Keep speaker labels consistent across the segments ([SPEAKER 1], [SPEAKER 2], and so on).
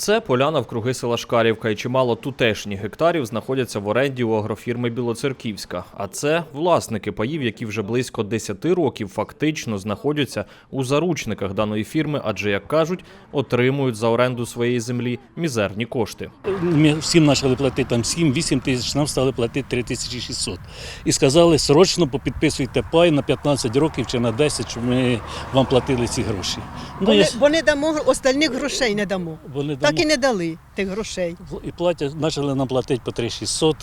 [SPEAKER 1] Це поляна вкруги села Шкарівка, і чимало тутешніх гектарів знаходяться в оренді у агрофірми Білоцерківська. А це власники паїв, які вже близько 10 років фактично знаходяться у заручниках даної фірми, адже як кажуть, отримують за оренду своєї землі мізерні кошти.
[SPEAKER 2] Ми всім почали платити там 7-8 тисяч, нам стали платити 3600. І сказали, срочно попідписуйте пай на 15 років чи на 10, щоб ми вам платили ці гроші. Ну, я,
[SPEAKER 3] не, бо не дамо остальних грошей не дамо.
[SPEAKER 2] вони
[SPEAKER 3] Так і не дали тих грошей.
[SPEAKER 2] і платять, почали нам платити по 3600.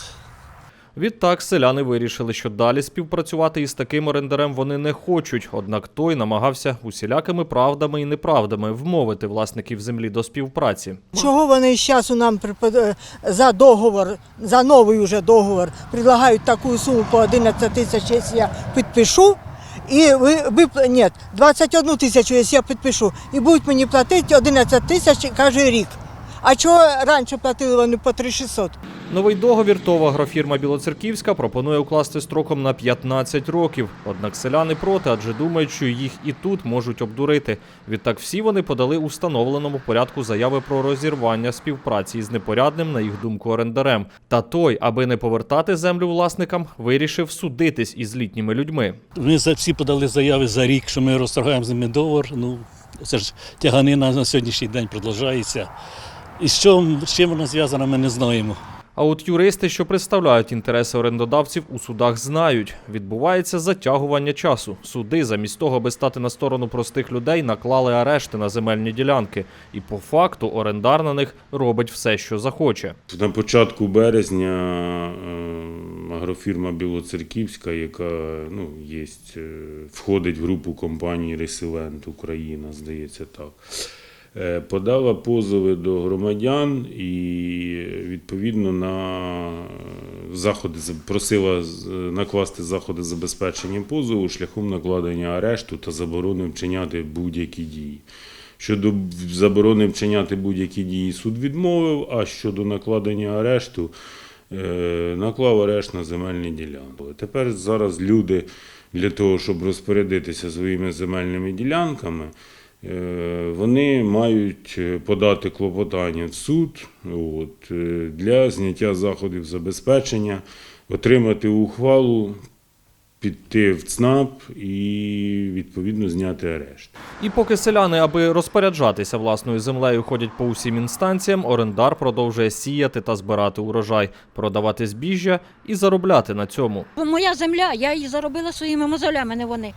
[SPEAKER 1] Відтак селяни вирішили, що далі співпрацювати із таким орендарем вони не хочуть. Однак той намагався усілякими правдами і неправдами вмовити власників землі до співпраці.
[SPEAKER 4] Чого вони зараз нам припад- за договор, за новий уже договор, предлагають таку суму по 11 тисяч, якщо я підпишу, і ви, ви ні, 21 тисячу, якщо я підпишу, і будуть мені платити 11 тисяч каже рік. А чого раніше платили вони по 3600?
[SPEAKER 1] Новий договір ТОВ агрофірма Білоцерківська пропонує укласти строком на 15 років. Однак селяни проти, адже думають, що їх і тут можуть обдурити. Відтак всі вони подали у встановленому порядку заяви про розірвання співпраці із непорядним, на їх думку, орендарем. Та той, аби не повертати землю власникам, вирішив судитись із літніми людьми.
[SPEAKER 2] Ми за- всі подали заяви за рік, що ми розторгаємо з ними договор. Ну, це ж тяганина на сьогоднішній день продовжується. І з чим, з чим вона зв'язана, ми не знаємо.
[SPEAKER 1] А от юристи, що представляють інтереси орендодавців, у судах знають, відбувається затягування часу. Суди, замість того, аби стати на сторону простих людей, наклали арешти на земельні ділянки, і по факту орендар на них робить все, що захоче.
[SPEAKER 5] На початку березня е, агрофірма Білоцерківська, яка ну, є, входить в групу компанії Реселент Україна, здається так. Е, Подала позови до громадян і відповідно на заходи за- просила накласти заходи забезпечення позову шляхом накладення арешту та заборони вчиняти будь-які дії. Щодо заборони вчиняти будь-які дії суд відмовив, а щодо накладення арешту е, наклав арешт на земельні ділянки. Тепер зараз люди для того, щоб розпорядитися своїми земельними ділянками, е, вони мають е, подати клопотання в суд от, е, для зняття заходів забезпечення, отримати ухвалу, піти в ЦНАП і відповідно зняти арешт.
[SPEAKER 1] І поки селяни, аби розпоряджатися власною землею, ходять по усім інстанціям, орендар продовжує сіяти та збирати урожай, продавати збіжжя і заробляти на цьому.
[SPEAKER 6] Моя земля, я її заробила своїми мозолями, не вони.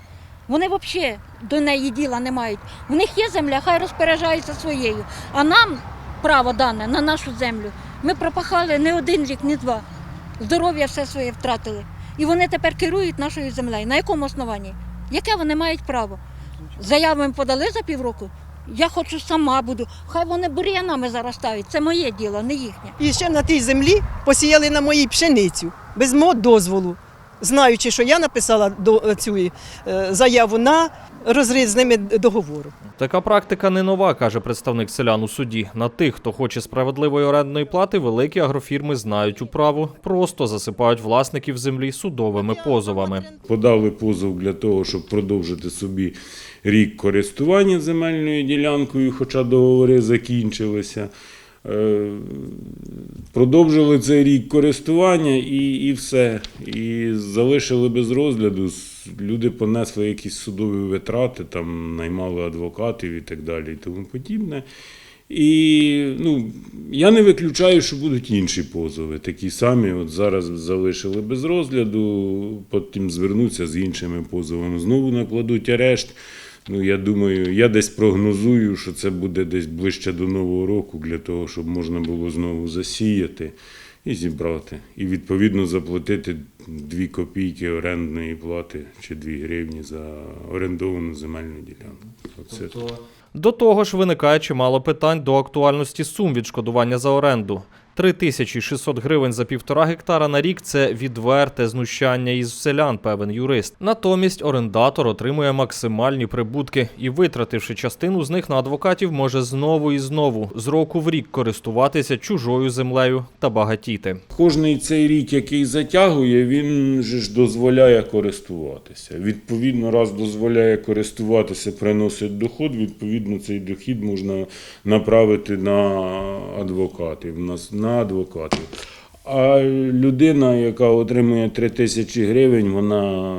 [SPEAKER 6] Вони взагалі до неї діла не мають. В них є земля, хай розпоряджаються своєю. А нам право дане на нашу землю. Ми пропахали не один рік, не два. Здоров'я все своє втратили. І вони тепер керують нашою землею. На якому основанні? Яке вони мають право? Заяву їм подали за півроку. Я хочу сама буду. Хай вони бур'янами заростають. Це моє діло, не їхнє.
[SPEAKER 3] І ще на тій землі посіяли на моїй пшеницю без мого дозволу, знаючи, що я написала до цю е, заяву на розрив з ними договору.
[SPEAKER 1] Така практика не нова, каже представник селян у суді. На тих, хто хоче справедливої орендної плати, великі агрофірми знають управу, просто засипають власників землі судовими позовами.
[SPEAKER 5] подали позов для того, щоб продовжити собі рік користування земельною ділянкою, хоча договори закінчилися. Е, Продовжили цей рік користування і, і все. І залишили без розгляду. Люди понесли якісь судові витрати, там наймали адвокатів і так далі, і тому подібне. І ну, я не виключаю, що будуть інші позови, такі самі. От зараз залишили без розгляду, потім звернуться з іншими позовами. Знову накладуть арешт. Ну, я думаю, я десь прогнозую, що це буде десь ближче до Нового року, для того, щоб можна було знову засіяти і зібрати. І відповідно заплатити 2 копійки орендної плати чи 2 гривні за орендовану земельну ділянку. Оце
[SPEAKER 1] До того ж, виникає чимало питань до актуальності сум відшкодування за оренду. 3600 гривень за півтора гектара на рік це відверте знущання із селян, певен юрист. Натомість орендатор отримує максимальні прибутки і, витративши частину з них на адвокатів, може знову і знову з року в рік користуватися чужою землею та багатіти.
[SPEAKER 5] Кожний цей рік, який затягує, він ж дозволяє користуватися. Відповідно, раз дозволяє користуватися, приносить доход, відповідно, цей дохід можна направити на адвокатів. На, на адвокатів. А людина, яка отримує 3 тисячі гривень, вона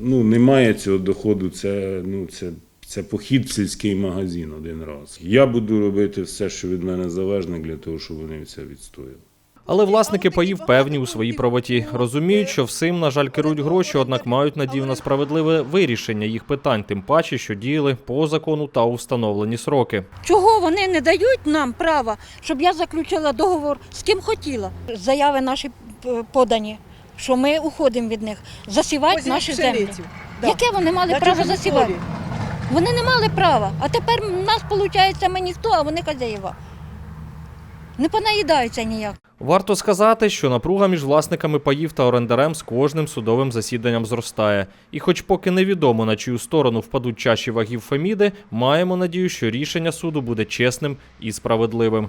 [SPEAKER 5] ну, не має цього доходу. Це, ну, це, це похід в сільський магазин один раз. Я буду робити все, що від мене залежне, для того, щоб вони це відстояли.
[SPEAKER 1] Але власники паїв певні у своїй правоті. Розуміють, що всім, на жаль, керують гроші, однак мають надію на справедливе вирішення їх питань, тим паче, що діяли по закону та у встановлені сроки.
[SPEAKER 6] Чого вони не дають нам права, щоб я заключила договор з ким хотіла? Заяви наші е, подані, що ми уходимо від них, засівати
[SPEAKER 3] Возять
[SPEAKER 6] наші землі.
[SPEAKER 3] Да.
[SPEAKER 6] Яке вони мали право засівати? Вони не мали права. А тепер в нас, виходить, ми ніхто, а вони хазяїва. Не понаїдаються ніяк.
[SPEAKER 1] Варто сказати, що напруга між власниками паїв та орендарем з кожним судовим засіданням зростає. І хоч поки невідомо на чию сторону впадуть чаші вагів Феміди, маємо надію, що рішення суду буде чесним і справедливим.